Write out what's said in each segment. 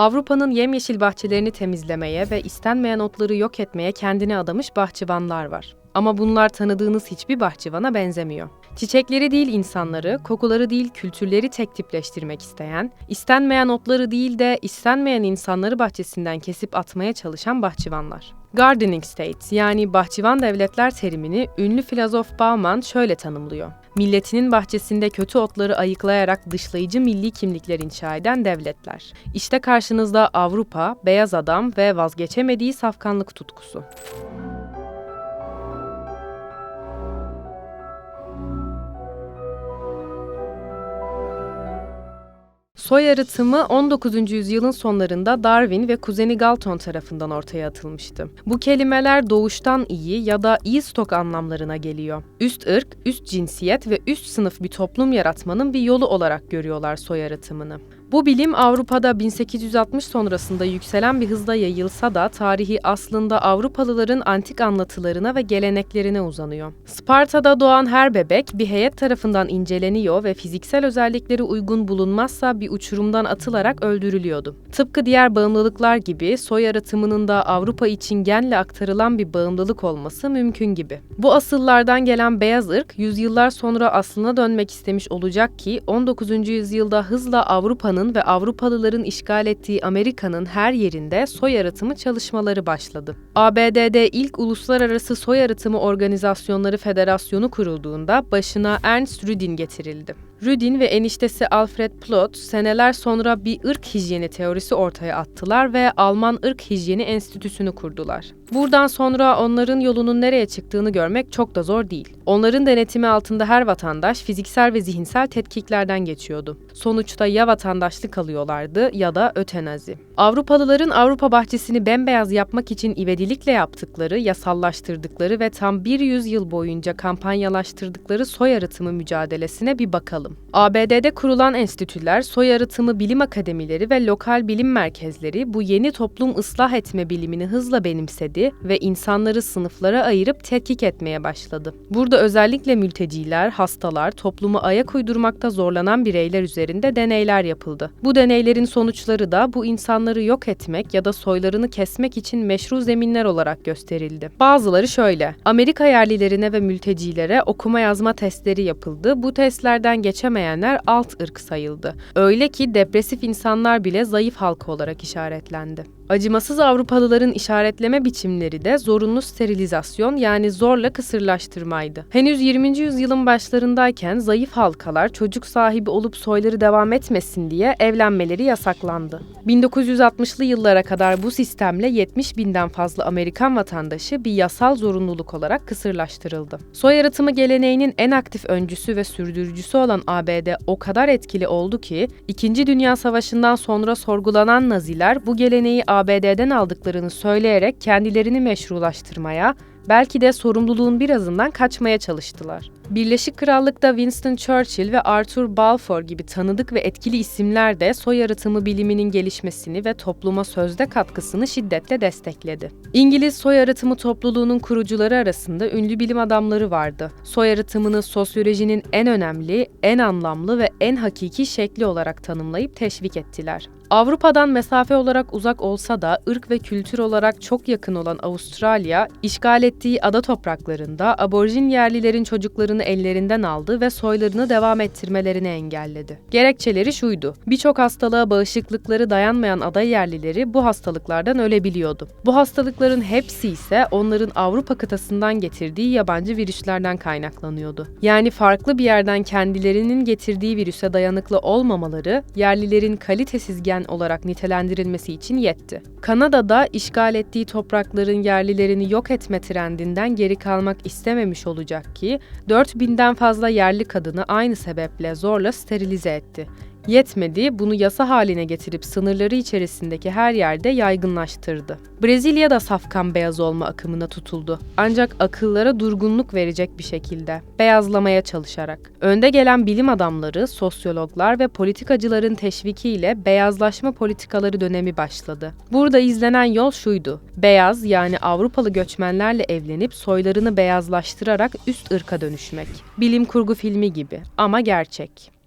Avrupa'nın yemyeşil bahçelerini temizlemeye ve istenmeyen otları yok etmeye kendini adamış bahçıvanlar var. Ama bunlar tanıdığınız hiçbir bahçıvana benzemiyor. Çiçekleri değil insanları, kokuları değil kültürleri tek tipleştirmek isteyen, istenmeyen otları değil de istenmeyen insanları bahçesinden kesip atmaya çalışan bahçıvanlar. Gardening States yani bahçıvan devletler terimini ünlü filozof Bauman şöyle tanımlıyor. Milletinin bahçesinde kötü otları ayıklayarak dışlayıcı milli kimlikler inşa eden devletler. İşte karşınızda Avrupa, beyaz adam ve vazgeçemediği safkanlık tutkusu. Soy arıtımı 19. yüzyılın sonlarında Darwin ve kuzeni Galton tarafından ortaya atılmıştı. Bu kelimeler doğuştan iyi ya da iyi stok anlamlarına geliyor. Üst ırk, üst cinsiyet ve üst sınıf bir toplum yaratmanın bir yolu olarak görüyorlar soy arıtımını. Bu bilim Avrupa'da 1860 sonrasında yükselen bir hızla yayılsa da tarihi aslında Avrupalıların antik anlatılarına ve geleneklerine uzanıyor. Sparta'da doğan her bebek bir heyet tarafından inceleniyor ve fiziksel özellikleri uygun bulunmazsa bir uçurumdan atılarak öldürülüyordu. Tıpkı diğer bağımlılıklar gibi soy yaratımının da Avrupa için genle aktarılan bir bağımlılık olması mümkün gibi. Bu asıllardan gelen beyaz ırk yüzyıllar sonra aslına dönmek istemiş olacak ki 19. yüzyılda hızla Avrupa'nın Avrupa'nın ve Avrupalıların işgal ettiği Amerika'nın her yerinde soy arıtımı çalışmaları başladı. ABD'de ilk uluslararası soy arıtımı organizasyonları federasyonu kurulduğunda başına Ernst Rudin getirildi. Rudin ve eniştesi Alfred Plot seneler sonra bir ırk hijyeni teorisi ortaya attılar ve Alman Irk Hijyeni Enstitüsü'nü kurdular. Buradan sonra onların yolunun nereye çıktığını görmek çok da zor değil. Onların denetimi altında her vatandaş fiziksel ve zihinsel tetkiklerden geçiyordu. Sonuçta ya vatandaşlık alıyorlardı ya da ötenazi. Avrupalıların Avrupa bahçesini bembeyaz yapmak için ivedilikle yaptıkları, yasallaştırdıkları ve tam bir yüzyıl boyunca kampanyalaştırdıkları soy arıtımı mücadelesine bir bakalım. ABD'de kurulan enstitüler, soy arıtımı bilim akademileri ve lokal bilim merkezleri bu yeni toplum ıslah etme bilimini hızla benimsedi ve insanları sınıflara ayırıp tetkik etmeye başladı. Burada özellikle mülteciler, hastalar, toplumu ayak uydurmakta zorlanan bireyler üzerinde deneyler yapıldı. Bu deneylerin sonuçları da bu insanları yok etmek ya da soylarını kesmek için meşru zeminler olarak gösterildi. Bazıları şöyle. Amerika yerlilerine ve mültecilere okuma yazma testleri yapıldı. Bu testlerden geçemeyenler alt ırk sayıldı. Öyle ki depresif insanlar bile zayıf halka olarak işaretlendi. Acımasız Avrupalıların işaretleme biçimleri de zorunlu sterilizasyon yani zorla kısırlaştırmaydı. Henüz 20. yüzyılın başlarındayken zayıf halkalar çocuk sahibi olup soyları devam etmesin diye evlenmeleri yasaklandı. 1960'lı yıllara kadar bu sistemle 70 binden fazla Amerikan vatandaşı bir yasal zorunluluk olarak kısırlaştırıldı. Soy yaratımı geleneğinin en aktif öncüsü ve sürdürücüsü olan ABD o kadar etkili oldu ki, İkinci Dünya Savaşı'ndan sonra sorgulanan Naziler bu geleneği ABD'den aldıklarını söyleyerek kendilerini meşrulaştırmaya, belki de sorumluluğun birazından kaçmaya çalıştılar. Birleşik Krallık'ta Winston Churchill ve Arthur Balfour gibi tanıdık ve etkili isimler de soy arıtımı biliminin gelişmesini ve topluma sözde katkısını şiddetle destekledi. İngiliz soy arıtımı topluluğunun kurucuları arasında ünlü bilim adamları vardı. Soy arıtımını sosyolojinin en önemli, en anlamlı ve en hakiki şekli olarak tanımlayıp teşvik ettiler. Avrupa'dan mesafe olarak uzak olsa da ırk ve kültür olarak çok yakın olan Avustralya, işgal ettiği ada topraklarında aborjin yerlilerin çocuklarını ellerinden aldı ve soylarını devam ettirmelerini engelledi. Gerekçeleri şuydu. Birçok hastalığa bağışıklıkları dayanmayan ada yerlileri bu hastalıklardan ölebiliyordu. Bu hastalıkların hepsi ise onların Avrupa kıtasından getirdiği yabancı virüslerden kaynaklanıyordu. Yani farklı bir yerden kendilerinin getirdiği virüse dayanıklı olmamaları, yerlilerin kalitesiz gen olarak nitelendirilmesi için yetti. Kanada'da işgal ettiği toprakların yerlilerini yok etme trendinden geri kalmak istememiş olacak ki 4000'den fazla yerli kadını aynı sebeple zorla sterilize etti. Yetmedi, bunu yasa haline getirip sınırları içerisindeki her yerde yaygınlaştırdı. Brezilya da safkan beyaz olma akımına tutuldu. Ancak akıllara durgunluk verecek bir şekilde, beyazlamaya çalışarak. Önde gelen bilim adamları, sosyologlar ve politikacıların teşvikiyle beyazlaşma politikaları dönemi başladı. Burada izlenen yol şuydu. Beyaz yani Avrupalı göçmenlerle evlenip soylarını beyazlaştırarak üst ırka dönüşmek. Bilim kurgu filmi gibi ama gerçek.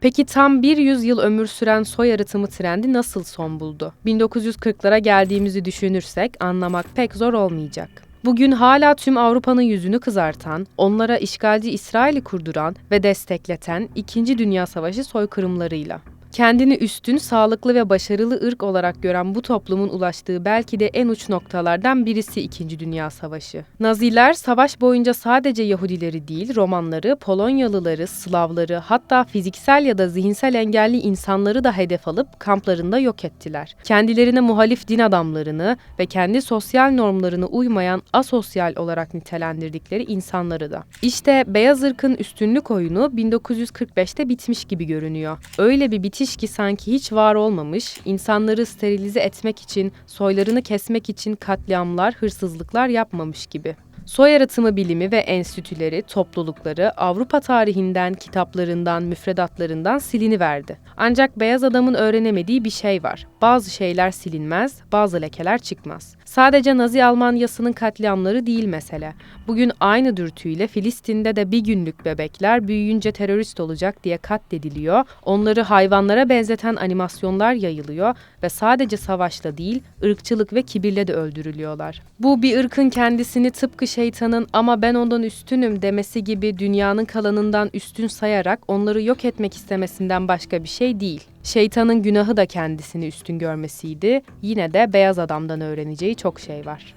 Peki tam bir yüzyıl ömür süren soy arıtımı trendi nasıl son buldu? 1940'lara geldiğimizi düşünürsek anlamak pek zor olmayacak. Bugün hala tüm Avrupa'nın yüzünü kızartan, onlara işgalci İsrail'i kurduran ve destekleten İkinci Dünya Savaşı soykırımlarıyla. Kendini üstün, sağlıklı ve başarılı ırk olarak gören bu toplumun ulaştığı belki de en uç noktalardan birisi İkinci Dünya Savaşı. Naziler savaş boyunca sadece Yahudileri değil, Romanları, Polonyalıları, Slavları, hatta fiziksel ya da zihinsel engelli insanları da hedef alıp kamplarında yok ettiler. Kendilerine muhalif din adamlarını ve kendi sosyal normlarına uymayan asosyal olarak nitelendirdikleri insanları da. İşte beyaz ırkın üstünlük oyunu 1945'te bitmiş gibi görünüyor. Öyle bir bitiş ki sanki hiç var olmamış, insanları sterilize etmek için, soylarını kesmek için katliamlar, hırsızlıklar yapmamış gibi. Soy yaratımı bilimi ve enstitüleri, toplulukları Avrupa tarihinden, kitaplarından, müfredatlarından siliniverdi. Ancak beyaz adamın öğrenemediği bir şey var. Bazı şeyler silinmez, bazı lekeler çıkmaz. Sadece Nazi Almanyası'nın katliamları değil mesele. Bugün aynı dürtüyle Filistin'de de bir günlük bebekler büyüyünce terörist olacak diye katlediliyor, onları hayvanlara benzeten animasyonlar yayılıyor ve sadece savaşla değil, ırkçılık ve kibirle de öldürülüyorlar. Bu bir ırkın kendisini tıpkı şeytanın ama ben ondan üstünüm demesi gibi dünyanın kalanından üstün sayarak onları yok etmek istemesinden başka bir şey değil. Şeytanın günahı da kendisini üstün görmesiydi. Yine de beyaz adamdan öğreneceği çok şey var.